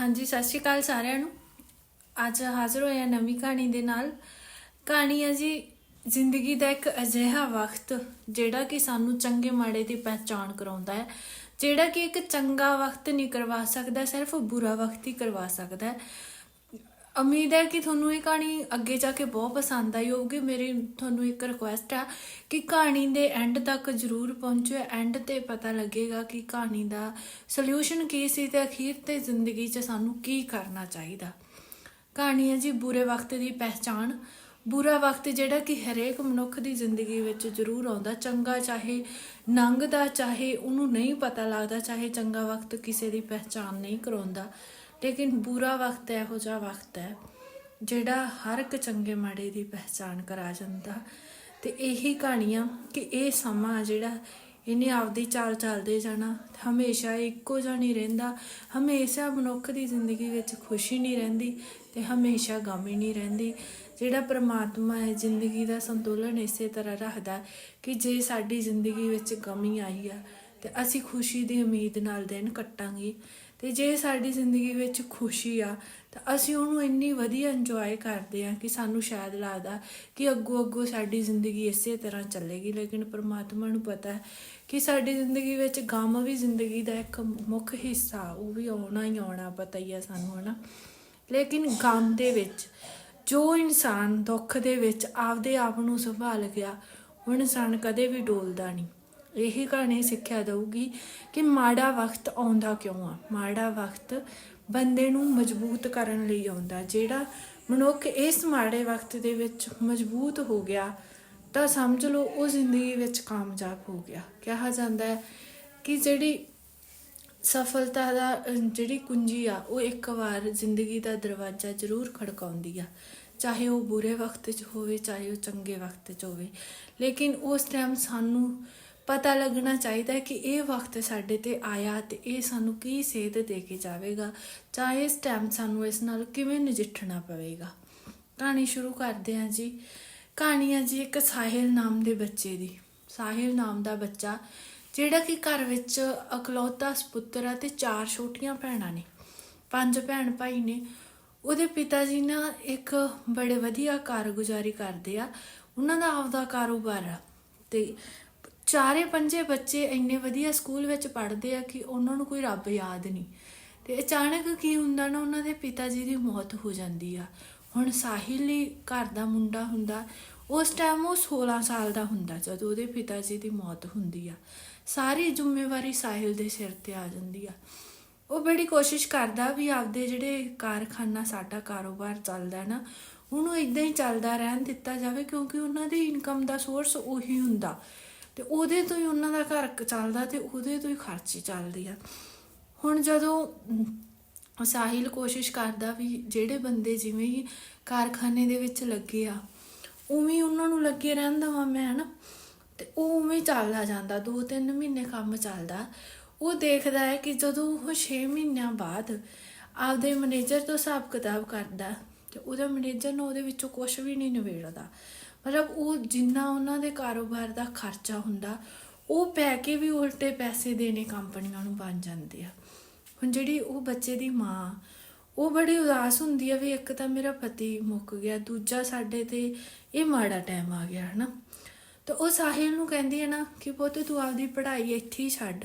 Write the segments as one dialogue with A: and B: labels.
A: ਹਾਂਜੀ, ਸਤਿ ਸ਼੍ਰੀ ਅਕਾਲ ਸਾਰਿਆਂ ਨੂੰ। ਅੱਜ ਹਾਜ਼ਰ ਹੋਏ ਹਾਂ ਨਵੀਂ ਕਹਾਣੀ ਦੇ ਨਾਲ। ਕਹਾਣੀ ਹੈ ਜੀ, ਜ਼ਿੰਦਗੀ ਦਾ ਇੱਕ ਅਜਿਹਾ ਵਕਤ, ਜਿਹੜਾ ਕਿ ਸਾਨੂੰ ਚੰਗੇ ਮਾੜੇ ਦੀ ਪਹਿਚਾਣ ਕਰਾਉਂਦਾ ਹੈ। ਜਿਹੜਾ ਕਿ ਇੱਕ ਚੰਗਾ ਵਕਤ ਨਹੀਂ ਕਰਵਾ ਸਕਦਾ, ਸਿਰਫ ਬੁਰਾ ਵਕਤ ਹੀ ਕਰਵਾ ਸਕਦਾ ਹੈ। ਉਮੀਦ ਹੈ ਕਿ ਤੁਹਾਨੂੰ ਇਹ ਕਹਾਣੀ ਅੱਗੇ ਜਾ ਕੇ ਬਹੁਤ ਪਸੰਦ ਆਈ ਹੋਊਗੀ। ਮੇਰੀ ਤੁਹਾਨੂੰ ਇੱਕ ਰਿਕੁਐਸਟ ਆ ਕਿ ਕਹਾਣੀ ਦੇ ਐਂਡ ਤੱਕ ਜਰੂਰ ਪਹੁੰਚੋ। ਐਂਡ ਤੇ ਪਤਾ ਲੱਗੇਗਾ ਕਿ ਕਹਾਣੀ ਦਾ ਸੋਲੂਸ਼ਨ ਕੀ ਸੀ ਤੇ ਅਖੀਰ ਤੇ ਜ਼ਿੰਦਗੀ 'ਚ ਸਾਨੂੰ ਕੀ ਕਰਨਾ ਚਾਹੀਦਾ। ਕਹਾਣੀ ਹੈ ਜੀ, ਬੁਰੇ ਵਕਤ ਦੀ ਪਹਿਚਾਣ। ਬੁਰਾ ਵਕਤ ਜਿਹੜਾ ਕਿ ਹਰੇਕ ਮਨੁੱਖ ਦੀ ਜ਼ਿੰਦਗੀ ਵਿੱਚ ਜ਼ਰੂਰ ਆਉਂਦਾ। ਚੰਗਾ ਚਾਹੇ ਲੰਘਦਾ ਚਾਹੇ ਉਹਨੂੰ ਨਹੀਂ ਪਤਾ ਲੱਗਦਾ, ਚਾਹੇ ਚੰਗਾ ਵਕਤ ਕਿਸੇ ਦੀ ਪਹਿਚਾਣ ਨਹੀਂ ਕਰਾਉਂਦਾ। ਲੇਕਿਨ ਬੁਰਾ ਵਕਤ ਇਹੋ ਜਿਹਾ ਵਕਤ ਹੈ, ਜਿਹੜਾ ਹਰ ਇੱਕ ਚੰਗੇ ਮਾੜੇ ਦੀ ਪਹਿਚਾਣ ਕਰਾ ਜਾਂਦਾ। ਤੇ ਇਹੀ ਕਹਾਣੀਆਂ ਕਿ ਇਹ ਸਮਾਂ ਜਿਹੜਾ ਇਹਨੇ ਆਪਦੀ ਚਾਲ ਚੱਲਦੇ ਜਾਣਾ, ਹਮੇਸ਼ਾ ਇੱਕੋ ਜਿਹਾ ਨਹੀਂ ਰਹਿੰਦਾ, ਹਮੇਸ਼ਾ ਮਨੁੱਖ ਦੀ ਜ਼ਿੰਦਗੀ ਵਿੱਚ ਖੁਸ਼ੀ ਨਹੀਂ ਰਹਿੰਦੀ ਤੇ ਹਮੇਸ਼ਾ ਗਮ ਹੀ ਨਹੀਂ ਰਹਿੰਦੀ। ਜਿਹੜਾ ਪ੍ਰਮਾਤਮਾ ਹੈ ਜ਼ਿੰਦਗੀ ਦਾ ਸੰਤੁਲਨ ਇਸੇ ਤਰ੍ਹਾਂ ਰੱਖਦਾ ਕਿ ਜੇ ਸਾਡੀ ਜ਼ਿੰਦਗੀ ਵਿੱਚ ਗਮੀ ਆਈ ਆ, ਤੇ ਅਸੀਂ ਖੁਸ਼ੀ ਦੀ ਉਮੀਦ ਨਾਲ ਦਿਨ ਕੱਟਾਂਗੇ। ਤੇ ਜੇ ਸਾਡੀ ਜ਼ਿੰਦਗੀ ਵਿੱਚ ਖੁਸ਼ੀ ਆ, ਤਾਂ ਅਸੀਂ ਉਹਨੂੰ ਇੰਨੀ ਵਧੀਆ ਇੰਜੋਏ ਕਰਦੇ ਆ ਕਿ ਸਾਨੂੰ ਸ਼ਾਇਦ ਲੱਗਦਾ ਕਿ ਅੱਗੋਂ ਅੱਗੋਂ ਸਾਡੀ ਜ਼ਿੰਦਗੀ ਇਸੇ ਤਰ੍ਹਾਂ ਚੱਲੇਗੀ। ਲੇਕਿਨ ਪਰਮਾਤਮਾ ਨੂੰ ਪਤਾ ਹੈ ਕਿ ਸਾਡੀ ਜ਼ਿੰਦਗੀ ਵਿੱਚ ਗਮ ਵੀ ਜ਼ਿੰਦਗੀ ਦਾ ਇੱਕ ਮੁੱਖ ਹਿੱਸਾ, ਉਹ ਵੀ ਆਉਣਾ ਹੀ ਆਉਣਾ, ਪਤਾ ਹੀ ਆ ਸਾਨੂੰ, ਹਨਾ? ਲੇਕਿਨ ਗਮ ਦੇ ਵਿੱਚ, ਜੋ ਇਨਸਾਨ ਦੁੱਖ ਦੇ ਵਿੱਚ ਆਪਦੇ ਆਪ ਨੂੰ ਸੰਭਾਲ ਗਿਆ, ਉਹ ਇਨਸਾਨ ਕਦੇ ਵੀ ਡੋਲਦਾ ਨਹੀਂ। ਇਹੀ ਕਹਾਣੀ ਸਿੱਖਿਆ ਦੇਊਗੀ ਕਿ ਮਾੜਾ ਵਕਤ ਆਉਂਦਾ ਕਿਉਂ ਆ? ਮਾੜਾ ਵਕਤ ਬੰਦੇ ਨੂੰ ਮਜ਼ਬੂਤ ਕਰਨ ਲਈ ਆਉਂਦਾ। ਜਿਹੜਾ ਮਨੁੱਖ ਇਸ ਮਾੜੇ ਵਕਤ ਦੇ ਵਿੱਚ ਮਜ਼ਬੂਤ ਹੋ ਗਿਆ, ਤਾਂ ਸਮਝ ਲਓ ਉਹ ਜ਼ਿੰਦਗੀ ਵਿੱਚ ਕਾਮਯਾਬ ਹੋ ਗਿਆ। ਕਿਹਾ ਜਾਂਦਾ ਹੈ ਕਿ ਜਿਹੜੀ ਸਫਲਤਾ ਦਾ, ਜਿਹੜੀ ਕੁੰਜੀ ਆ, ਉਹ ਇੱਕ ਵਾਰ ਜ਼ਿੰਦਗੀ ਦਾ ਦਰਵਾਜ਼ਾ ਜ਼ਰੂਰ ਖੜਕਾਉਂਦੀ ਆ। ਚਾਹੇ ਉਹ ਬੁਰੇ ਵਕਤ 'ਚ ਹੋਵੇ, ਚਾਹੇ ਉਹ ਚੰਗੇ ਵਕਤ 'ਚ ਹੋਵੇ। ਲੇਕਿਨ ਉਸ ਟਾਈਮ ਸਾਨੂੰ ਪਤਾ ਲੱਗਣਾ ਚਾਹੀਦਾ ਹੈ ਕਿ ਇਹ ਵਕਤ ਸਾਡੇ ਤੇ ਆਇਆ ਤੇ ਇਹ ਸਾਨੂੰ ਕੀ ਸੇਧ ਦੇ ਕੇ ਜਾਵੇਗਾ, ਚਾਹੇ ਇਸ ਟਾਈਮ ਸਾਨੂੰ ਇਸ ਨਾਲ ਕਿਵੇਂ ਨਜਿੱਠਣਾ ਪਵੇਗਾ। ਕਹਾਣੀ ਸ਼ੁਰੂ ਕਰਦੇ ਹਾਂ ਜੀ। ਕਹਾਣੀ ਹੈ ਜੀ ਇੱਕ ਸਾਹਿਲ ਨਾਮ ਦੇ ਬੱਚੇ ਦੀ। ਸਾਹਿਲ ਨਾਮ ਦਾ ਬੱਚਾ, ਜਿਹੜਾ ਕਿ ਘਰ ਵਿੱਚ ਇਕਲੌਤਾ ਸੁਪੁੱਤਰ ਆ ਤੇ ਚਾਰ ਛੋਟੀਆਂ ਭੈਣਾਂ ਨੇ। ਪੰਜ ਭੈਣ ਭਾਈ ਨੇ। ਉਹਦੇ ਪਿਤਾ ਜੀ ਨਾ ਇੱਕ ਬੜੇ ਵਧੀਆ ਕਾਰਗੁਜ਼ਾਰੀ ਕਰਦੇ ਆ। ਉਹਨਾਂ ਦਾ ਆਪਦਾ ਕਾਰੋਬਾਰ ਆ ਤੇ ਚਾਰੇ ਪੰਜੇ ਬੱਚੇ ਇੰਨੇ ਵਧੀਆ ਸਕੂਲ ਵਿੱਚ ਪੜ੍ਹਦੇ ਆ ਕਿ ਉਹਨਾਂ ਨੂੰ ਕੋਈ ਰੱਬ ਯਾਦ ਨਹੀਂ। ਤੇ ਅਚਾਨਕ ਕੀ ਹੁੰਦਾ ਨਾ, ਉਹਨਾਂ ਦੇ ਪਿਤਾ ਜੀ ਦੀ ਮੌਤ ਹੋ ਜਾਂਦੀ ਆ। ਹੁਣ ਸਾਹਿਲ ਹੀ ਘਰ ਦਾ ਮੁੰਡਾ ਹੁੰਦਾ, ਉਸ ਟਾਈਮ ਉਹ 16 ਸਾਲ ਦਾ ਹੁੰਦਾ, ਜਦੋਂ ਉਹਦੇ ਪਿਤਾ ਜੀ ਦੀ ਮੌਤ ਹੁੰਦੀ ਆ। ਸਾਰੀ ਜ਼ਿੰਮੇਵਾਰੀ ਸਾਹਿਲ ਦੇ ਸਿਰ ਤੇ ਆ ਜਾਂਦੀ ਆ। ਉਹ ਬੜੀ ਕੋਸ਼ਿਸ਼ ਕਰਦਾ ਵੀ ਆਪਦੇ ਜਿਹੜੇ ਕਾਰਖਾਨਾ, ਸਾਡਾ ਕਾਰੋਬਾਰ ਚੱਲਦਾ ਨਾ, ਉਹਨੂੰ ਇਦਾਂ ਹੀ ਚੱਲਦਾ ਰਹਿਣ ਦਿੱਤਾ ਜਾਵੇ, ਕਿਉਂਕਿ ਉਹਨਾਂ ਦੀ ਇਨਕਮ ਦਾ ਸੋਰਸ ਉਹੀ ਹੁੰਦਾ। ਤੇ ਉਹਦੇ ਤੋਂ ਹੀ ਉਹਨਾਂ ਦਾ ਘਰ ਚੱਲਦਾ ਤੇ ਉਹਦੇ ਤੋਂ ਹੀ ਖਰਚੇ ਚੱਲਦੀ ਆ। ਹੁਣ ਜਦੋਂ ਸਾਹਿਲ ਕੋਸ਼ਿਸ਼ ਕਰਦਾ ਵੀ ਜਿਹੜੇ ਬੰਦੇ ਜਿਵੇਂ ਹੀ ਕਾਰਖਾਨੇ ਦੇ ਵਿੱਚ ਲੱਗੇ ਆ, ਉਵੇਂ ਉਹਨਾਂ ਨੂੰ ਲੱਗੇ ਰਹਿਣ ਦੇਵਾਂ ਮੈਂ, ਹਨਾ? ਤੇ ਉਹ ਉਵੇਂ ਚੱਲਦਾ ਜਾਂਦਾ 2-3 ਮਹੀਨੇ ਕੰਮ ਚੱਲਦਾ। ਉਹ ਦੇਖਦਾ ਹੈ ਕਿ ਜਦੋਂ ਉਹ 6 ਮਹੀਨਿਆਂ ਬਾਅਦ ਆਪਦੇ ਮੈਨੇਜਰ ਤੋਂ ਹਿਸਾਬ ਕਿਤਾਬ ਕਰਦਾ, ਤੇ ਉਹਦਾ ਮੈਨੇਜਰ ਨੂੰ ਉਹਦੇ ਵਿੱਚੋਂ ਕੁਝ ਵੀ ਨਹੀਂ ਨਿਬੇੜਦਾ। ਮਤਲਬ ਉਹ ਜਿੰਨਾ ਉਹਨਾਂ ਦੇ ਕਾਰੋਬਾਰ ਦਾ ਖਰਚਾ ਹੁੰਦਾ, ਉਹ ਪੈ ਕੇ ਵੀ ਉਲਟੇ ਪੈਸੇ ਦੇਣੇ ਕੰਪਨੀਆਂ ਨੂੰ ਬਣ ਜਾਂਦੇ ਆ। ਹੁਣ ਜਿਹੜੀ ਉਹ ਬੱਚੇ ਦੀ ਮਾਂ, ਉਹ ਬੜੀ ਉਦਾਸ ਹੁੰਦੀ ਆ ਵੀ ਇੱਕ ਤਾਂ ਮੇਰਾ ਪਤੀ ਮੁੱਕ ਗਿਆ, ਦੂਜਾ ਸਾਡੇ ਤੇ ਇਹ ਮਾੜਾ ਟਾਈਮ ਆ ਗਿਆ, ਹਨਾ। ਤਾਂ ਉਹ ਸਾਹਿਲ ਨੂੰ ਕਹਿੰਦੀ ਹੈ ਨਾ ਕਿ ਪੁੱਤ ਤੂੰ ਆਪਦੀ ਪੜ੍ਹਾਈ ਇੱਥੇ ਹੀ ਛੱਡ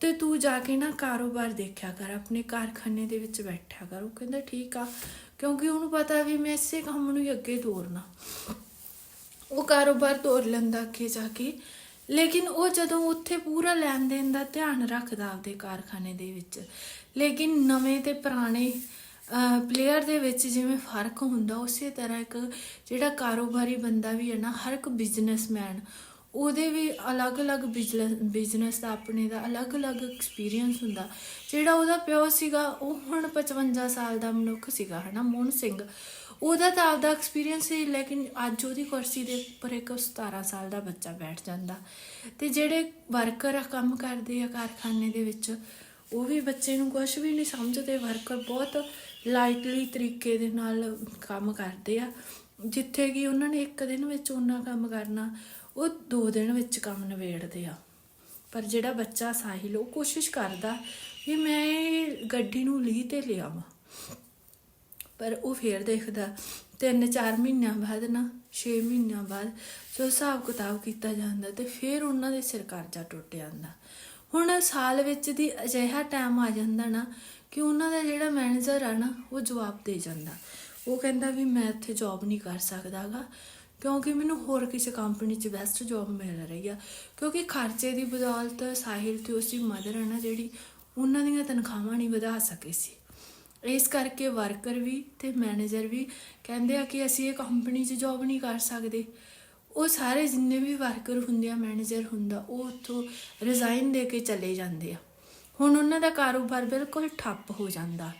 A: ਤੇ ਤੂੰ ਜਾ ਕੇ ਨਾ ਕਾਰੋਬਾਰ ਦੇਖਿਆ ਕਰ, ਆਪਣੇ ਕਾਰਖਾਨੇ ਦੇ ਵਿੱਚ ਬੈਠਿਆ ਕਰ। ਉਹ ਕਹਿੰਦਾ ਠੀਕ ਆ, ਕਿਉਂਕਿ ਉਹਨੂੰ ਪਤਾ ਵੀ ਮੈਂ ਇਸੇ ਕੰਮ ਨੂੰ ਹੀ ਅੱਗੇ ਤੋਰਨਾ ਉਹ ਕਾਰੋਬਾਰ ਤੋਰ ਲੈਂਦਾ ਅੱਗੇ ਜਾ ਕੇ। ਲੇਕਿਨ ਉਹ ਜਦੋਂ ਉੱਥੇ ਪੂਰਾ ਲੈਣ ਦੇਣ ਦਾ ਧਿਆਨ ਰੱਖਦਾ ਆਪਦੇ ਕਾਰਖਾਨੇ ਦੇ ਵਿੱਚ, ਲੇਕਿਨ ਨਵੇਂ ਤੇ ਪੁਰਾਣੇ ਪਲੇਅਰ ਦੇ ਵਿੱਚ ਜਿਵੇਂ ਫ਼ਰਕ ਹੁੰਦਾ, ਉਸੇ ਤਰ੍ਹਾਂ ਇੱਕ ਜਿਹੜਾ ਕਾਰੋਬਾਰੀ ਬੰਦਾ ਵੀ ਹੈ ਨਾ, ਹਰ ਇੱਕ ਬਿਜ਼ਨਸਮੈਨ ਉਹਦੇ ਵੀ ਅਲੱਗ-ਅਲੱਗ ਬਿਜ਼ਨਸ ਦਾ ਆਪਣੇ ਦਾ ਅਲੱਗ-ਅਲੱਗ ਐਕਸਪੀਰੀਅੰਸ ਹੁੰਦਾ। ਜਿਹੜਾ ਉਹਦਾ ਪਿਓ ਸੀਗਾ, ਉਹ ਹੁਣ 55 ਸਾਲ ਦਾ ਮਨੁੱਖ ਸੀਗਾ, ਹਨਾ, ਮੋਹਨ ਸਿੰਘ। ਉਹਦਾ ਤਾਂ ਆਪਦਾ ਐਕਸਪੀਰੀਅੰਸ ਸੀ, ਲੇਕਿਨ ਅੱਜ ਉਹਦੀ ਕੁਰਸੀ ਦੇ ਉੱਪਰ ਇੱਕ 17 ਸਾਲ ਦਾ ਬੱਚਾ ਬੈਠ ਜਾਂਦਾ। ਤੇ ਜਿਹੜੇ ਵਰਕਰ ਆ, ਕੰਮ ਕਰਦੇ ਆ ਕਾਰਖਾਨੇ ਦੇ ਵਿੱਚ, ਉਹ ਵੀ ਬੱਚੇ ਨੂੰ ਕੁਝ ਵੀ ਨਹੀਂ ਸਮਝਦੇ। ਵਰਕਰ ਬਹੁਤ ਲਾਈਟਲੀ ਤਰੀਕੇ ਦੇ ਨਾਲ ਕੰਮ ਕਰਦੇ ਆ। ਜਿੱਥੇ ਕਿ ਉਹਨਾਂ ਨੇ ਇੱਕ ਦਿਨ ਵਿੱਚ ਉਹਨਾਂ ਕੰਮ ਕਰਨਾ, ਉਹ ਦੋ ਦਿਨ ਵਿੱਚ ਕੰਮ ਨਿਬੇੜਦੇ ਆ। ਪਰ ਜਿਹੜਾ ਬੱਚਾ ਸਾਹਿਲ, ਉਹ ਕੋਸ਼ਿਸ਼ ਕਰਦਾ ਵੀ ਮੈਂ ਗੱਡੀ ਨੂੰ ਲੀਹ ਤੇ ਲਿਆਵਾਂ। ਪਰ ਉਹ ਫੇਰ ਦੇਖਦਾ, ਤਿੰਨ ਚਾਰ ਮਹੀਨਿਆਂ ਬਾਅਦ ਨਾ 6 ਮਹੀਨਿਆਂ ਬਾਅਦ ਜੋ ਹਿਸਾਬ ਕਿਤਾਬ ਕੀਤਾ ਜਾਂਦਾ ਤੇ ਫਿਰ ਉਹਨਾਂ ਦੇ ਸਿਰ ਕਰਜ਼ਾ ਟੁੱਟ ਜਾਂਦਾ। ਹੁਣ ਸਾਲ ਵਿੱਚ ਦੀ ਅਜਿਹਾ ਟਾਈਮ ਆ ਜਾਂਦਾ ਨਾ ਕਿ ਉਹਨਾਂ ਦਾ ਜਿਹੜਾ ਮੈਨੇਜਰ ਆ ਨਾ, ਉਹ ਜਵਾਬ ਦੇ ਜਾਂਦਾ। ਉਹ ਕਹਿੰਦਾ ਵੀ ਮੈਂ ਇੱਥੇ ਜੌਬ ਨਹੀਂ ਕਰ ਸਕਦਾਗਾ, ਕਿਉਂਕਿ ਮੈਨੂੰ ਹੋਰ ਕਿਸੇ ਕੰਪਨੀ 'ਚ ਬੈਸਟ ਜੌਬ ਮਿਲ ਰਹੀ ਆ। ਕਿਉਂਕਿ ਖਰਚੇ ਦੀ ਬਦੌਲਤ ਸਾਹਿਲ ਤੇ ਉਸਦੀ ਮਦਰ ਹੈ ਨਾ ਜਿਹੜੀ, ਉਹਨਾਂ ਦੀਆਂ ਤਨਖਾਹਾਂ ਨਹੀਂ ਵਧਾ ਸਕੇ ਸੀ। ਇਸ ਕਰਕੇ ਵਰਕਰ ਵੀ ਤੇ ਮੈਨੇਜਰ ਵੀ ਕਹਿੰਦੇ ਆ ਕਿ ਅਸੀਂ ਇਹ ਕੰਪਨੀ 'ਚ ਜੌਬ ਨਹੀਂ ਕਰ ਸਕਦੇ। ਉਹ ਸਾਰੇ ਜਿੰਨੇ ਵੀ ਵਰਕਰ ਹੁੰਦੇ ਆ ਮੈਨੇਜਰ ਹੁੰਦਾ, ਉਹ ਉੱਥੋਂ ਰਿਜ਼ਾਈਨ ਦੇ ਕੇ ਚਲੇ ਜਾਂਦੇ ਆ। ਹੁਣ ਉਹਨਾਂ ਦਾ ਕਾਰੋਬਾਰ ਬਿਲਕੁਲ ਠੱਪ ਹੋ ਜਾਂਦਾ।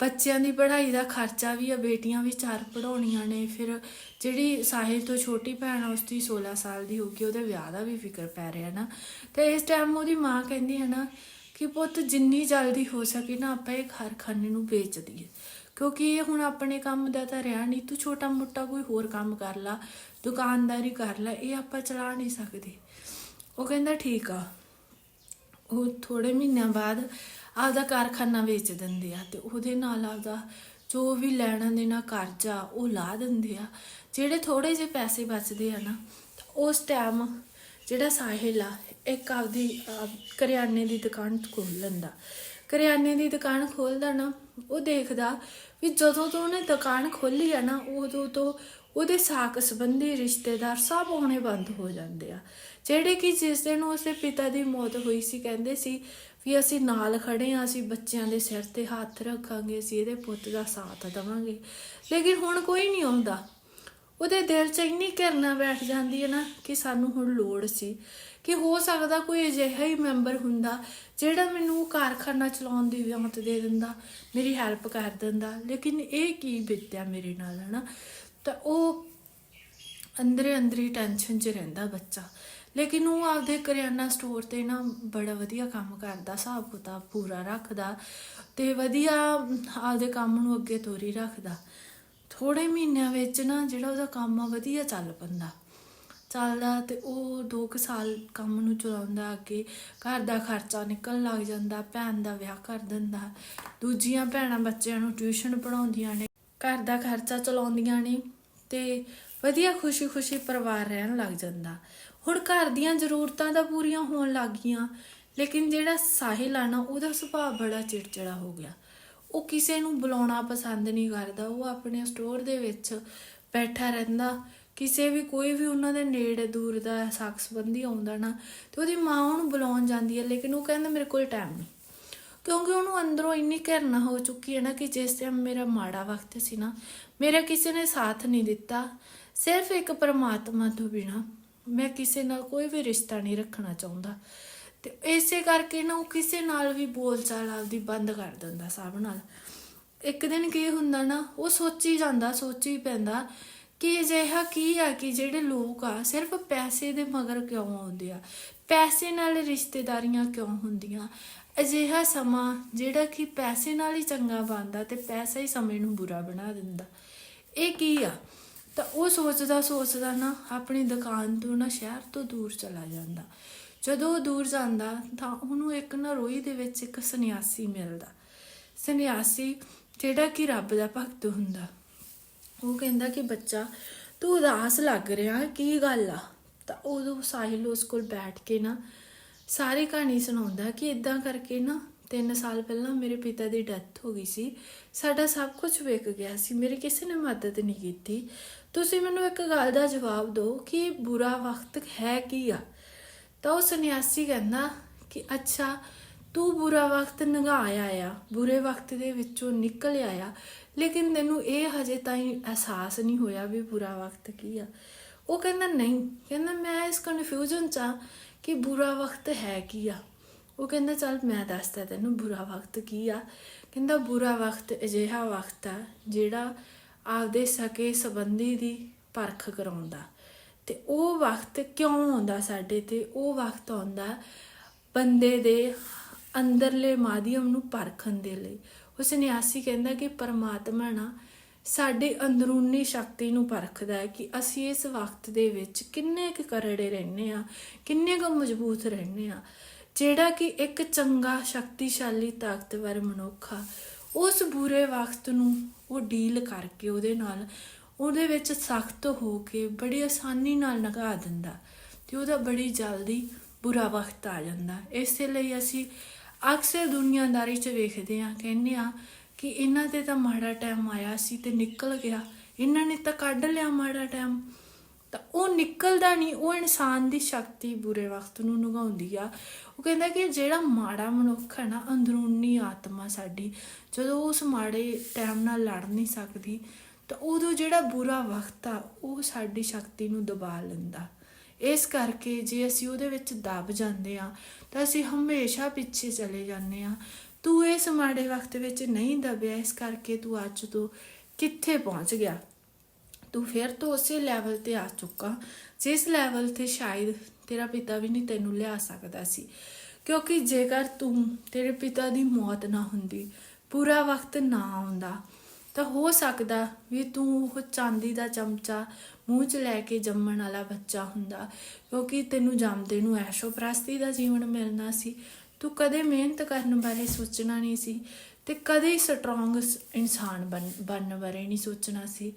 A: ਬੱਚਿਆਂ ਦੀ ਪੜ੍ਹਾਈ ਦਾ ਖਰਚਾ ਵੀ ਆ, ਬੇਟੀਆਂ ਵੀ ਚਾਰ ਪੜਾਉਣੀਆਂ ਨੇ, ਫਿਰ ਜਿਹੜੀ ਸਾਹਿਲ ਤੋਂ ਛੋਟੀ ਭੈਣ ਆ, ਉਸਦੀ 16 ਸਾਲ ਦੀ ਹੋ ਗਈ, ਉਹਦੇ ਵਿਆਹ ਦਾ ਵੀ ਫਿਕਰ ਪੈ ਰਿਹਾ ਨਾ। ਤੇ ਇਸ ਟਾਈਮ ਉਹਦੀ ਮਾਂ ਕਹਿੰਦੀ ਹੈ ਨਾ ਕਿ ਪੁੱਤ ਜਿੰਨੀ ਜਲਦੀ ਹੋ ਸਕੇ ਨਾ ਆਪਾਂ ਇਹ ਕਾਰਖਾਨੇ ਨੂੰ ਵੇਚ ਦਈਏ। ਕਿਉਂਕਿ ਇਹ ਹੁਣ ਆਪਣੇ ਕੰਮ ਦਾ ਤਾਂ ਰਿਹਾ ਨਹੀਂ, ਤੂੰ ਛੋਟਾ ਮੋਟਾ ਕੋਈ ਹੋਰ ਕੰਮ ਕਰ ਲਾ, ਦੁਕਾਨਦਾਰੀ ਕਰ ਲਾ, ਇਹ ਆਪਾਂ ਚਲਾ ਨਹੀਂ ਸਕਦੇ। ਉਹ ਕਹਿੰਦਾ ਠੀਕ ਆ। ਉਹ ਥੋੜੇ ਮਹੀਨਿਆਂ ਬਾਅਦ ਆਪਦਾ ਕਾਰਖਾਨਾ ਵੇਚ ਦਿੰਦੇ ਆ ਤੇ ਉਹਦੇ ਨਾਲ ਆਪਦਾ ਜੋ ਵੀ ਲੈਣਾ ਦੇਣਾ ਕਰਜ਼ਾ ਉਹ ਲਾ ਦਿੰਦੇ ਆ। ਜਿਹੜੇ ਥੋੜੇ ਜਿਹੇ ਪੈਸੇ ਬਚਦੇ ਆ ਨਾ, ਉਸ ਟਾਈਮ ਜਿਹੜਾ ਸਾਹਿਲ ਆ ਇੱਕ ਆਪਦੀ ਕਰਿਆਨੇ ਦੀ ਦੁਕਾਨ ਖੋਲ ਲੈਂਦਾ ਕਰਿਆਨੇ ਦੀ ਦੁਕਾਨ ਖੋਲਦਾ ਨਾ, ਉਹ ਦੇਖਦਾ ਵੀ ਜਦੋਂ ਤੋਂ ਉਹਨੇ ਦੁਕਾਨ ਖੋਲੀ ਆ ਨਾ, ਉਦੋਂ ਤੋਂ ਉਹਦੇ ਸਾਕ ਸੰਬੰਧੀ ਰਿਸ਼ਤੇਦਾਰ ਸਭ ਆਉਣੇ ਬੰਦ ਹੋ ਜਾਂਦੇ ਆ। ਜਿਹੜੇ ਕਿ ਜਿਸ ਦਿਨ ਉਸਦੇ ਪਿਤਾ ਦੀ ਮੌਤ ਹੋਈ ਸੀ, ਕਹਿੰਦੇ ਸੀ ਵੀ ਅਸੀਂ ਨਾਲ ਖੜੇ ਆ, ਅਸੀਂ ਬੱਚਿਆਂ ਦੇ ਸਿਰ ਤੇ ਹੱਥ ਰੱਖਾਂਗੇ, ਅਸੀਂ ਇਹਦੇ ਪੁੱਤ ਦਾ ਸਾਥ ਦੇਵਾਂਗੇ। ਲੇਕਿਨ ਹੁਣ ਕੋਈ ਨਹੀਂ ਆਉਂਦਾ। ਉਹਦੇ ਦਿਲ 'ਚ ਇੰਨੀ ਘਿਰਨਾ ਬੈਠ ਜਾਂਦੀ ਹੈ ਨਾ ਕਿ ਸਾਨੂੰ ਹੁਣ ਲੋੜ ਸੀ ਕਿ ਹੋ ਸਕਦਾ ਕੋਈ ਅਜਿਹਾ ਹੀ ਮੈਂਬਰ ਹੁੰਦਾ ਜਿਹੜਾ ਮੈਨੂੰ ਕਾਰਖਾਨਾ ਚਲਾਉਣ ਦੀ ਵਿਉਂਤ ਦੇ ਦਿੰਦਾ, ਮੇਰੀ ਹੈਲਪ ਕਰ ਦਿੰਦਾ। ਲੇਕਿਨ ਇਹ ਕੀ ਬੀਤਿਆ ਮੇਰੇ ਨਾਲ, ਹਨਾ? ਤਾਂ ਉਹ ਅੰਦਰੇ ਅੰਦਰੀ ਟੈਨਸ਼ਨ 'ਚ ਰਹਿੰਦਾ ਬੱਚਾ। ਲੇਕਿਨ ਉਹ ਆਪਦੇ ਕਰਿਆਨਾ ਸਟੋਰ ਤੇ ਨਾ ਬੜਾ ਵਧੀਆ ਕੰਮ ਕਰਦਾ, ਹਿਸਾਬ ਕਿਤਾਬ ਪੂਰਾ ਰੱਖਦਾ ਤੇ ਵਧੀਆ ਆਪਦੇ ਕੰਮ ਨੂੰ ਅੱਗੇ ਤੋਰੀ ਰੱਖਦਾ। ਥੋੜੇ ਮਹੀਨਿਆਂ ਵਿੱਚ ਨਾ ਜਿਹੜਾ ਉਹਦਾ ਕੰਮ ਆ, ਵਧੀਆ ਚੱਲ ਪੰਦਾ। ਚੱਲਦਾ ਤੇ ਉਹ 2 ਸਾਲ ਕੰਮ ਨੂੰ ਚਲਾਉਂਦਾ ਅੱਗੇ, ਘਰ ਦਾ ਖਰਚਾ ਨਿਕਲਣ ਲੱਗ ਜਾਂਦਾ, ਭੈਣ ਦਾ ਵਿਆਹ ਕਰ ਦਿੰਦਾ। ਦੂਜੀਆਂ ਭੈਣਾਂ ਬੱਚਿਆਂ ਨੂੰ ਟਿਊਸ਼ਨ ਪੜਾਉਂਦੀਆਂ ਨੇ, ਘਰ ਦਾ ਖਰਚਾ ਚਲਾਉਂਦੀਆਂ ਨੇ ਤੇ ਵਧੀਆ ਖੁਸ਼ੀ-ਖੁਸ਼ੀ ਪਰਿਵਾਰ ਰਹਿਣ ਲੱਗ ਜਾਂਦਾ। ਹੁਣ ਘਰ ਦੀਆਂ ਜ਼ਰੂਰਤਾਂ ਤਾਂ ਪੂਰੀਆਂ ਹੋਣ ਲੱਗ ਗਈਆਂ, ਲੇਕਿਨ ਜਿਹੜਾ ਸਾਹਿਲ ਆ ਨਾ, ਉਹਦਾ ਸੁਭਾਅ ਬੜਾ ਚਿੜਚਿੜਾ ਹੋ ਗਿਆ। ਉਹ ਕਿਸੇ ਨੂੰ ਬੁਲਾਉਣਾ ਪਸੰਦ ਨਹੀਂ ਕਰਦਾ, ਉਹ ਆਪਣੇ ਸਟੋਰ ਦੇ ਵਿੱਚ ਬੈਠਾ ਰਹਿੰਦਾ। ਕਿਸੇ ਵੀ, ਕੋਈ ਵੀ ਉਹਨਾਂ ਦੇ ਨੇੜੇ ਦੂਰ ਦਾ ਸਾਕ ਸੰਬੰਧੀ ਆਉਂਦਾ ਨਾ, ਤੇ ਉਹਦੀ ਮਾਂ ਉਹਨੂੰ ਬੁਲਾਉਣ ਜਾਂਦੀ ਹੈ, ਲੇਕਿਨ ਉਹ ਕਹਿੰਦਾ ਮੇਰੇ ਕੋਲ ਟਾਈਮ ਨਹੀਂ। ਕਿਉਂਕਿ ਉਹਨੂੰ ਅੰਦਰੋਂ ਇੰਨੀ ਘਿਰਨਾ ਹੋ ਚੁੱਕੀ ਹੈ ਨਾ ਕਿ ਜਿਸ ਟਾਈਮ ਮੇਰਾ ਮਾੜਾ ਵਕਤ ਸੀ ਨਾ, ਮੇਰਾ ਕਿਸੇ ਨੇ ਸਾਥ ਨਹੀਂ ਦਿੱਤਾ, ਸਿਰਫ ਇੱਕ ਪਰਮਾਤਮਾ ਤੋਂ ਬਿਨਾ ਮੈਂ ਕਿਸੇ ਨਾਲ ਕੋਈ ਵੀ ਰਿਸ਼ਤਾ ਨਹੀਂ ਰੱਖਣਾ ਚਾਹੁੰਦਾ। ਤੇ ਇਸੇ ਕਰਕੇ ਨਾ ਉਹ ਕਿਸੇ ਨਾਲ ਵੀ ਬੋਲਚਾਲ ਆਪਦੀ ਬੰਦ ਕਰ ਦਿੰਦਾ ਸਭ ਨਾਲ। ਇੱਕ ਦਿਨ ਕੀ ਹੁੰਦਾ ਨਾ, ਉਹ ਸੋਚੀ ਜਾਂਦਾ, ਸੋਚੀ ਪੈਂਦਾ ਕਿ ਅਜਿਹਾ ਕੀ ਆ ਕਿ ਜਿਹੜੇ ਲੋਕ ਆ, ਸਿਰਫ ਪੈਸੇ ਦੇ ਮਗਰ ਕਿਉਂ ਆਉਂਦੇ ਆ? ਪੈਸੇ ਨਾਲ ਰਿਸ਼ਤੇਦਾਰੀਆਂ ਕਿਉਂ ਹੁੰਦੀਆਂ? ਅਜਿਹਾ ਸਮਾਂ ਜਿਹੜਾ ਕਿ ਪੈਸੇ ਨਾਲ ਹੀ ਚੰਗਾ ਬਣਦਾ ਤੇ ਪੈਸਾ ਹੀ ਸਮੇਂ ਨੂੰ ਬੁਰਾ ਬਣਾ ਦਿੰਦਾ। ਇਹ ਕੀ ਆ? ਤਾਂ ਉਹ ਸੋਚਦਾ ਸੋਚਦਾ ਨਾ ਆਪਣੀ ਦੁਕਾਨ ਤੋਂ ਨਾ ਸ਼ਹਿਰ ਤੋਂ ਦੂਰ ਚਲਾ ਜਾਂਦਾ। ਜਦੋਂ ਉਹ ਦੂਰ ਜਾਂਦਾ ਤਾਂ ਉਹਨੂੰ ਇੱਕ ਨਾ ਰੋਈ ਦੇ ਵਿੱਚ ਇੱਕ ਸੰਨਿਆਸੀ ਮਿਲਦਾ। ਸੰਨਿਆਸੀ ਜਿਹੜਾ ਕਿ ਰੱਬ ਦਾ ਭਗਤ ਹੁੰਦਾ। ਉਹ ਕਹਿੰਦਾ ਕਿ ਬੱਚਾ, ਤੂੰ ਉਦਾਸ ਲੱਗ ਰਿਹਾ, ਕੀ ਗੱਲ ਆ? ਤਾਂ ਉਦੋਂ ਸਾਹਿਲ ਉਸ ਕੋਲ ਬੈਠ ਕੇ ਨਾ ਸਾਰੀ ਕਹਾਣੀ ਸੁਣਾਉਂਦਾ ਕਿ ਇਦਾਂ ਕਰਕੇ ਨਾ 3 ਸਾਲ ਪਹਿਲਾਂ ਮੇਰੇ ਪਿਤਾ ਦੀ ਡੈਥ ਹੋ ਗਈ ਸੀ। ਸਾਡਾ ਸਭ ਕੁਝ ਵਿਕ ਗਿਆ ਸੀ, ਮੇਰੇ ਕਿਸੇ ਨੇ ਮਦਦ ਨਹੀਂ ਕੀਤੀ। ਤੁਸੀਂ ਮੈਨੂੰ ਇੱਕ ਗੱਲ ਦਾ ਜਵਾਬ ਦਿਓ ਕਿ ਬੁਰਾ ਵਕਤ ਹੈ ਕੀ ਆ? ਤਾਂ ਉਹ ਸੰਨਿਆਸੀ ਕਹਿੰਦਾ ਕਿ ਅੱਛਾ ਤੂੰ ਬੁਰਾ ਵਕਤ ਨਗਾਇਆ ਆ, ਬੁਰੇ ਵਕਤ ਦੇ ਵਿੱਚੋਂ ਨਿਕਲ ਆਇਆ ਲੇਕਿਨ ਤੈਨੂੰ ਇਹ ਹਜੇ ਤਾਈਂ ਅਹਿਸਾਸ ਨਹੀਂ ਹੋਇਆ ਵੀ ਬੁਰਾ ਵਕਤ ਕੀ ਆ। ਉਹ ਕਹਿੰਦਾ, ਨਹੀਂ। ਕਹਿੰਦਾ, ਮੈਂ ਇਸ ਕਨਫਿਊਜ਼ਨ ਚ ਆ ਕਿ ਬੁਰਾ ਵਕਤ ਹੈ ਕੀ ਆ? ਉਹ ਕਹਿੰਦਾ, ਚੱਲ ਮੈਂ ਦੱਸਦਾ ਤੈਨੂੰ ਬੁਰਾ ਵਕਤ ਕੀ ਆ। ਕਹਿੰਦਾ, ਬੁਰਾ ਵਕਤ ਅਜਿਹਾ ਵਕਤ ਆ ਜਿਹੜਾ ਆਪਦੇ ਸਕੇ ਸੰਬੰਧੀ ਦੀ ਪਰਖ ਕਰਾਉਂਦਾ। ਤੇ ਉਹ ਵਕਤ ਕਿਉਂ ਆਉਂਦਾ ਸਾਡੇ ਤੇ? ਉਹ ਵਕਤ ਆਉਂਦਾ ਬੰਦੇ ਦੇ ਅੰਦਰਲੇ ਮਾਧਿਅਮ ਨੂੰ ਪਰਖਣ ਦੇ ਲਈ। ਉਹ ਸੰਨਿਆਸੀ ਕਹਿੰਦਾ ਕਿ ਪਰਮਾਤਮਾ ਨਾ ਸਾਡੇ ਅੰਦਰੂਨੀ ਸ਼ਕਤੀ ਨੂੰ ਪਰਖਦਾ ਹੈ ਕਿ ਅਸੀਂ ਇਸ ਵਕਤ ਦੇ ਵਿੱਚ ਕਿੰਨੇ ਕੁ ਕਰੜੇ ਰਹਿੰਦੇ ਆ ਕਿੰਨੇ ਕੁ ਮਜ਼ਬੂਤ ਰਹਿੰਦੇ ਆ ਜਿਹੜਾ ਕਿ ਇੱਕ ਚੰਗਾ, ਸ਼ਕਤੀਸ਼ਾਲੀ, ਤਾਕਤਵਰ ਮਨੁੱਖ ਆ, ਉਸ ਬੁਰੇ ਵਕਤ ਨੂੰ ਉਹ ਡੀਲ ਕਰਕੇ ਉਹਦੇ ਨਾਲ, ਉਹਦੇ ਵਿੱਚ ਸਖਤ ਹੋ ਕੇ ਬੜੀ ਆਸਾਨੀ ਨਾਲ ਲੰਘਾ ਦਿੰਦਾ ਤੇ ਉਹਦਾ ਬੜੀ ਜਲਦੀ ਬੁਰਾ ਵਕਤ ਆ ਜਾਂਦਾ। ਇਸੇ ਲਈ ਅਸੀਂ ਅਕਸਰ ਦੁਨੀਆਦਾਰੀ 'ਚ ਵੇਖਦੇ ਆ ਕਹਿੰਦੇ ਆ ਕਿ ਇਹਨਾਂ ਤੇ ਤਾਂ ਮਾੜਾ ਟਾਈਮ ਆਇਆ ਸੀ ਤੇ ਨਿਕਲ ਗਿਆ। ਇਹਨਾਂ ਨੇ ਤਾਂ ਕੱਢ ਲਿਆ ਮਾੜਾ ਟਾਈਮ ਤਾਂ ਉਹ ਨਿਕਲਦਾ ਨਹੀਂ, ਉਹ ਇਨਸਾਨ ਦੀ ਸ਼ਕਤੀ ਬੁਰੇ ਵਕਤ ਨੂੰ ਨਗਾਉਂਦੀ ਆ। ਉਹ ਕਹਿੰਦਾ ਕਿ ਜਿਹੜਾ ਮਾੜਾ ਮਨੁੱਖ ਹੈ ਨਾ, ਅੰਦਰੂਨੀ ਆਤਮਾ ਸਾਡੀ, ਜਦੋਂ ਉਸ ਮਾੜੇ ਟਾਈਮ ਨਾਲ ਲੜ ਨਹੀਂ ਸਕਦੀ, ਤਾਂ ਉਦੋਂ ਜਿਹੜਾ ਬੁਰਾ ਵਕਤ ਆ, ਉਹ ਸਾਡੀ ਸ਼ਕਤੀ ਨੂੰ ਦਬਾ ਲੈਂਦਾ। ਇਸ ਕਰਕੇ ਜੇ ਅਸੀਂ ਉਹਦੇ ਵਿੱਚ ਦਬ ਜਾਂਦੇ ਆ ਤਾਂ ਅਸੀਂ ਹਮੇਸ਼ਾ ਪਿੱਛੇ ਚਲੇ ਜਾਂਦੇ ਆ ਤੂੰ ਇਸ ਮਾੜੇ ਵਕਤ ਵਿੱਚ ਨਹੀਂ ਦਬਿਆ, ਇਸ ਕਰਕੇ ਤੂੰ ਅੱਜ ਤੋਂ ਕਿੱਥੇ ਪਹੁੰਚ ਗਿਆ? ਤੂੰ ਫਿਰ ਤੋਂ ਉਸੇ ਲੈਵਲ ਤੇ ਆ ਚੁੱਕਾ, ਜਿਸ ਲੈਵਲ ਤੇ ਸ਼ਾਇਦ ਤੇਰਾ ਪਿਤਾ ਵੀ ਨਹੀਂ ਤੈਨੂੰ ਲਿਆ ਸਕਦਾ ਸੀ। ਕਿਉਂਕਿ ਜੇਕਰ ਤੂੰ ਤੇਰੇ ਪਿਤਾ ਦੀ ਮੌਤ ਨਾ ਹੁੰਦੀ ਪੂਰਾ ਵਕਤ ਨਾ ਆਉਂਦਾ ਤਾਂ ਹੋ ਸਕਦਾ ਵੀ ਤੂੰ ਉਹ ਚਾਂਦੀ ਦਾ ਚਮਚਾ ਮੂੰਹ 'ਚ ਲੈ ਕੇ ਜੰਮਣ ਵਾਲਾ ਬੱਚਾ ਹੁੰਦਾ। ਕਿਉਂਕਿ ਤੈਨੂੰ ਜੰਮਦੇ ਨੂੰ ਐਸ਼ੋ ਪ੍ਰਸਤੀ ਦਾ ਜੀਵਨ ਮਿਲਣਾ ਸੀ। ਤੂੰ ਕਦੇ ਮਿਹਨਤ ਕਰਨ ਬਾਰੇ ਸੋਚਣਾ ਨਹੀਂ ਸੀ ਤੇ ਕਦੇ ਸਟਰੋਂਗ ਇਨਸਾਨ ਬਣ, ਬਣਨ ਬਾਰੇ ਨਹੀਂ ਸੋਚਣਾ ਸੀ।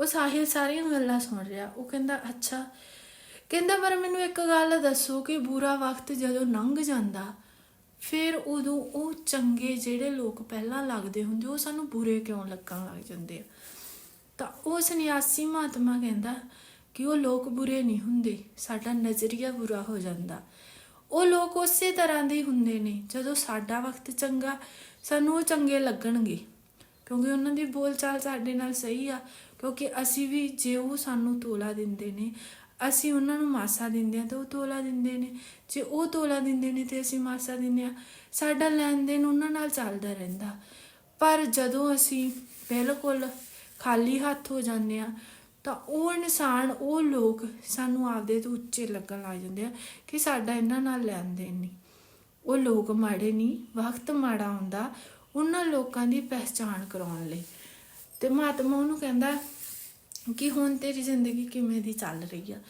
A: ਉਹ ਸਾਹਿਲ ਸਾਰੀਆਂ ਗੱਲਾਂ ਸੁਣ ਰਿਹਾ। ਉਹ ਕਹਿੰਦਾ, ਅੱਛਾ। ਕਹਿੰਦਾ, ਪਰ ਮੈਨੂੰ ਇੱਕ ਗੱਲ ਦੱਸੋ ਕਿ ਬੁਰਾ ਵਕਤ ਜਦੋਂ ਲੰਘ ਜਾਂਦਾ ਫਿਰ ਉਦੋਂ ਉਹ ਚੰਗੇ ਜਿਹੜੇ ਲੋਕ ਪਹਿਲਾਂ ਲੱਗਦੇ ਹੁੰਦੇ, ਉਹ ਸਾਨੂੰ ਬੁਰੇ ਕਿਉਂ ਲੱਗਣ ਲੱਗ ਜਾਂਦੇ ਆ? ਤਾਂ ਉਹ ਸੰਨਿਆਸੀ ਮਹਾਤਮਾ ਕਹਿੰਦਾ ਕਿ ਉਹ ਲੋਕ ਬੁਰੇ ਨਹੀਂ ਹੁੰਦੇ, ਸਾਡਾ ਨਜ਼ਰੀਆ ਬੁਰਾ ਹੋ ਜਾਂਦਾ। ਉਹ ਲੋਕ ਉਸੇ ਤਰ੍ਹਾਂ ਦੇ ਹੁੰਦੇ ਨੇ, ਜਦੋਂ ਸਾਡਾ ਵਕਤ ਚੰਗਾ, ਸਾਨੂੰ ਉਹ ਚੰਗੇ ਲੱਗਣਗੇ। ਕਿਉਂਕਿ ਉਹਨਾਂ ਦੀ ਬੋਲਚਾਲ ਸਾਡੇ ਨਾਲ ਸਹੀ ਆ, ਕਿਉਂਕਿ ਅਸੀਂ ਵੀ ਜੇ ਉਹ ਸਾਨੂੰ ਤੋਲਾ ਦਿੰਦੇ ਨੇ ਅਸੀਂ ਉਹਨਾਂ ਨੂੰ ਮਾਸਾ ਦਿੰਦੇ ਆ ਤਾਂ ਉਹ ਤੋਲਾ ਦਿੰਦੇ ਨੇ। ਜੇ ਉਹ ਤੋਲਾ ਦਿੰਦੇ ਨੇ ਤੇ ਅਸੀਂ ਮਾਸਾ ਦਿੰਦੇ ਆ ਸਾਡਾ ਲੈਣ ਦੇਣ ਉਹਨਾਂ ਨਾਲ ਚੱਲਦਾ ਰਹਿੰਦਾ। ਪਰ ਜਦੋਂ ਅਸੀਂ ਬਿਲਕੁਲ ਖਾਲੀ ਹੱਥ ਹੋ ਜਾਂਦੇ ਆ ਤਾਂ ਉਹ ਇਨਸਾਨ, ਉਹ ਲੋਕ ਸਾਨੂੰ ਆਪਦੇ ਤੋਂ ਉੱਚੇ ਲੱਗਣ ਲੱਗ ਜਾਂਦੇ ਆ ਕਿ ਸਾਡਾ ਇਹਨਾਂ ਨਾਲ ਲੈਣ ਦੇਣ ਨਹੀਂ। ਉਹ ਲੋਕ ਮਾੜੇ ਨਹੀਂ, ਵਕਤ ਮਾੜਾ ਹੁੰਦਾ। ਉਹਨਾਂ ਲੋਕਾਂ ਦੀ ਪਹਿਚਾਣ ਕਰਾਉਣ ਲਈ। ਤੇ ਮਹਾਤਮਾ ਉਹਨੂੰ ਕਹਿੰਦਾ ਕਿ ਹੁਣ ਤੇਰੀ ਜ਼ਿੰਦਗੀ ਕਿਵੇਂ ਦੀ ਚੱਲ ਰਹੀ ਆ।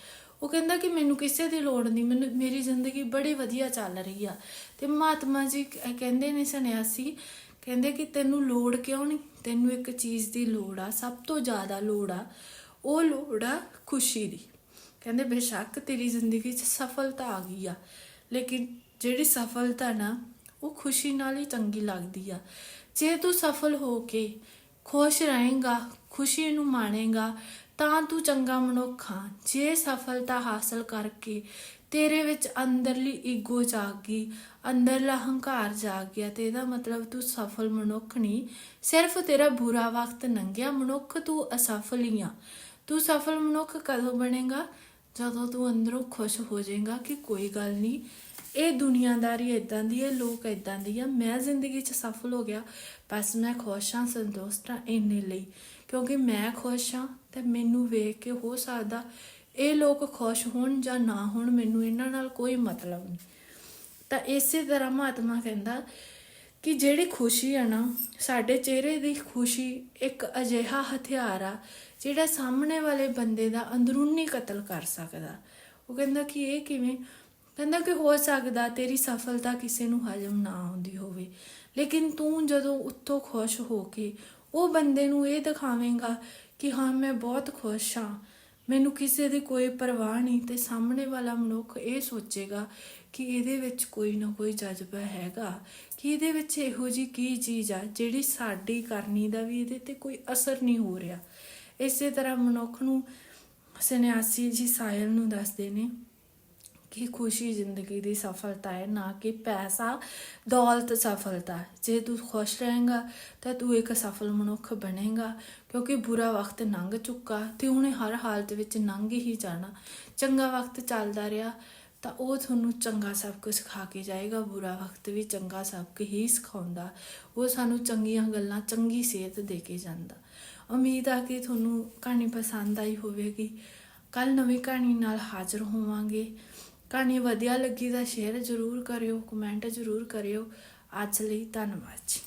A: ਉਹ ਕਹਿੰਦਾ ਕਿ ਮੈਨੂੰ ਕਿਸੇ ਦੀ ਲੋੜ ਨਹੀਂ, ਮੈਨੂੰ, ਮੇਰੀ ਜ਼ਿੰਦਗੀ ਬੜੀ ਵਧੀਆ ਚੱਲ ਰਹੀ ਆ। ਤੇ ਮਹਾਤਮਾ ਜੀ ਕਹਿੰਦੇ ਨੇ ਸੰਨਿਆਸੀ, ਕਹਿੰਦੇ ਕਿ ਤੈਨੂੰ ਲੋੜ ਕਿਉਂ ਨਹੀਂ? ਤੈਨੂੰ ਇੱਕ ਚੀਜ਼ ਦੀ ਲੋੜ ਆ, ਸਭ ਤੋਂ ਜ਼ਿਆਦਾ ਲੋੜ ਆ, ਉਹ ਲੋੜ ਆ ਖੁਸ਼ੀ ਦੀ। ਕਹਿੰਦੇ ਬੇਸ਼ੱਕ ਤੇਰੀ ਜ਼ਿੰਦਗੀ 'ਚ ਸਫਲਤਾ ਆ ਗਈ ਆ, ਲੇਕਿਨ ਜਿਹੜੀ ਸਫਲਤਾ ਨਾ, ਉਹ ਖੁਸ਼ੀ ਨਾਲ ਹੀ ਚੰਗੀ ਲੱਗਦੀ ਆ। ਜੇ ਤੂੰ ਸਫਲ ਹੋ ਕੇ ਖੁਸ਼ ਰਹੇਗਾ, ਖੁਸ਼ੀ ਨੂੰ ਮਾਣੇਗਾ, ਤਾਂ ਤੂੰ ਚੰਗਾ ਮਨੁੱਖ ਆ ਜੇ ਸਫਲਤਾ ਹਾਸਲ ਕਰਕੇ ਤੇਰੇ ਵਿੱਚ ਅੰਦਰਲੀ ਈਗੋ ਜਾਗ ਗਈ, ਅੰਦਰਲਾ ਹੰਕਾਰ ਜਾਗ ਗਿਆ, ਤੇ ਇਹਦਾ ਮਤਲਬ ਤੂੰ ਸਫਲ ਮਨੁੱਖ ਨਹੀਂ, ਸਿਰਫ ਤੇਰਾ ਬੁਰਾ ਵਕਤ ਲੰਘਿਆ ਮਨੁੱਖ ਤੂੰ ਅਸਫਲ ਹੀ ਆ। ਤੂੰ ਸਫਲ ਮਨੁੱਖ ਕਦੋਂ ਬਣੇਗਾ? ਜਦੋਂ ਤੂੰ ਅੰਦਰੋਂ ਖੁਸ਼ ਹੋ ਜਾਏਗਾ ਕਿ ਕੋਈ ਗੱਲ ਨਹੀਂ ਇਹ ਦੁਨੀਆਦਾਰੀ ਇਦਾਂ ਦੀ ਹੈ, ਲੋਕ ਇਦਾਂ ਦੀ ਆ। ਮੈਂ ਜ਼ਿੰਦਗੀ 'ਚ ਸਫਲ ਹੋ ਗਿਆ, ਬਸ ਮੈਂ ਖੁਸ਼ ਹਾਂ ਸੰਤੁਸ਼ਟ ਹਾਂ ਇੰਨੇ ਲਈ। ਕਿਉਂਕਿ ਮੈਂ ਖੁਸ਼ ਹਾਂ ਤੇ ਮੈਨੂੰ ਵੇਖ ਕੇ ਹੋ ਸਕਦਾ ਇਹ ਲੋਕ ਖੁਸ਼ ਹੋਣ ਜਾਂ ਨਾ ਹੋਣ, ਮੈਨੂੰ ਇਹਨਾਂ ਨਾਲ ਕੋਈ ਮਤਲਬ ਨਹੀਂ। ਤਾਂ ਇਸੇ ਤਰ੍ਹਾਂ ਮਹਾਤਮਾ ਕਹਿੰਦਾ ਕਿ ਜਿਹੜੀ ਖੁਸ਼ੀ ਆ ਨਾ, ਸਾਡੇ ਚਿਹਰੇ ਦੀ ਖੁਸ਼ੀ ਇੱਕ ਅਜਿਹਾ ਹਥਿਆਰ ਆ, ਜਿਹੜਾ ਸਾਹਮਣੇ ਵਾਲੇ ਬੰਦੇ ਦਾ ਅੰਦਰੂਨੀ ਕਤਲ ਕਰ ਸਕਦਾ। ਉਹ ਕਹਿੰਦਾ ਕਿ ਇਹ ਕਿਵੇਂ ਕਹਿੰਦਾ ਕਿ ਹੋ ਸਕਦਾ ਤੇਰੀ ਸਫਲਤਾ ਕਿਸੇ ਨੂੰ ਹਜਮ ਨਾ ਆਉਂਦੀ ਹੋਵੇ। ਲੇਕਿਨ ਤੂੰ ਜਦੋਂ ਉੱਤੋਂ ਖੁਸ਼ ਹੋ ਕੇ ਉਹ ਬੰਦੇ ਨੂੰ ਇਹ ਦਿਖਾਵੇਂਗਾ ਕਿ ਹਾਂ, ਮੈਂ ਬਹੁਤ ਖੁਸ਼ ਹਾਂ, ਮੈਨੂੰ ਕਿਸੇ ਦੀ ਕੋਈ ਪਰਵਾਹ ਨਹੀਂ ਤੇ ਸਾਹਮਣੇ ਵਾਲਾ ਮਨੁੱਖ ਇਹ ਸੋਚੇਗਾ ਕਿ ਇਹਦੇ ਵਿੱਚ ਕੋਈ ਨਾ ਕੋਈ ਜਜ਼ਬਾ ਹੈਗਾ, ਕਿ ਇਹਦੇ ਵਿੱਚ ਇਹੋ ਜੀ ਕੀ ਚੀਜ਼ ਆ ਜਿਹੜੀ ਸਾਡੀ ਕਰਨੀ ਦਾ ਵੀ ਇਹਦੇ ਤੇ ਕੋਈ ਅਸਰ ਨਹੀਂ ਹੋ ਰਿਹਾ। ਇਸੇ ਤਰ੍ਹਾਂ ਮਨੁੱਖ ਨੂੰ ਸੰਨਿਆਸੀ ਜੀ ਸਾਇਲ ਨੂੰ ਦੱਸਦੇ ਨੇ ਕਿ ਖੁਸ਼ੀ ਜ਼ਿੰਦਗੀ ਦੀ ਸਫਲਤਾ ਹੈ, ਨਾ ਕਿ ਪੈਸਾ, ਦੌਲਤ ਸਫਲਤਾ ਜੇ ਤੂੰ ਖੁਸ਼ ਰਹੇਂਗਾ, ਤਾਂ ਤੂੰ ਇੱਕ ਸਫਲ ਮਨੁੱਖ ਬਣੇਗਾ, ਕਿਉਂਕਿ ਬੁਰਾ ਵਕਤ ਲੰਘ ਚੁੱਕਾ, ਤੇ ਉਹਨੇ ਹਰ ਹਾਲਤ ਵਿੱਚ ਲੰਘ ਹੀ ਜਾਣਾ। ਚੰਗਾ ਵਕਤ ਚੱਲਦਾ ਰਿਹਾ, ਤਾਂ ਉਹ ਤੁਹਾਨੂੰ ਚੰਗਾ ਸਬਕ ਸਿਖਾ ਕੇ ਜਾਏਗਾ। ਬੁਰਾ ਵਕਤ ਵੀ ਚੰਗਾ ਸਬਕ ਹੀ ਸਿਖਾਉਂਦਾ। ਉਹ ਸਾਨੂੰ ਚੰਗੀਆਂ ਗੱਲਾਂ ਚੰਗੀ ਸਿਹਤ ਦੇ ਕੇ ਜਾਂਦਾ। ਉਮੀਦ ਆ ਕਿ ਤੁਹਾਨੂੰ ਕਹਾਣੀ ਪਸੰਦ ਆਈ ਹੋਵੇਗੀ। ਕੱਲ ਨਵੀਂ ਕਹਾਣੀ ਨਾਲ ਹਾਜ਼ਰ ਹੋਵਾਂਗੇ। ਕਹਾਣੀ ਵਧੀਆ ਲੱਗੀ ਤਾਂ ਸ਼ੇਅਰ ਜ਼ਰੂਰ ਕਰਿਓ ਕਮੈਂਟ ਜ਼ਰੂਰ ਕਰਿਓ। ਅੱਜ ਲਈ ਧੰਨਵਾਦ ਜੀ।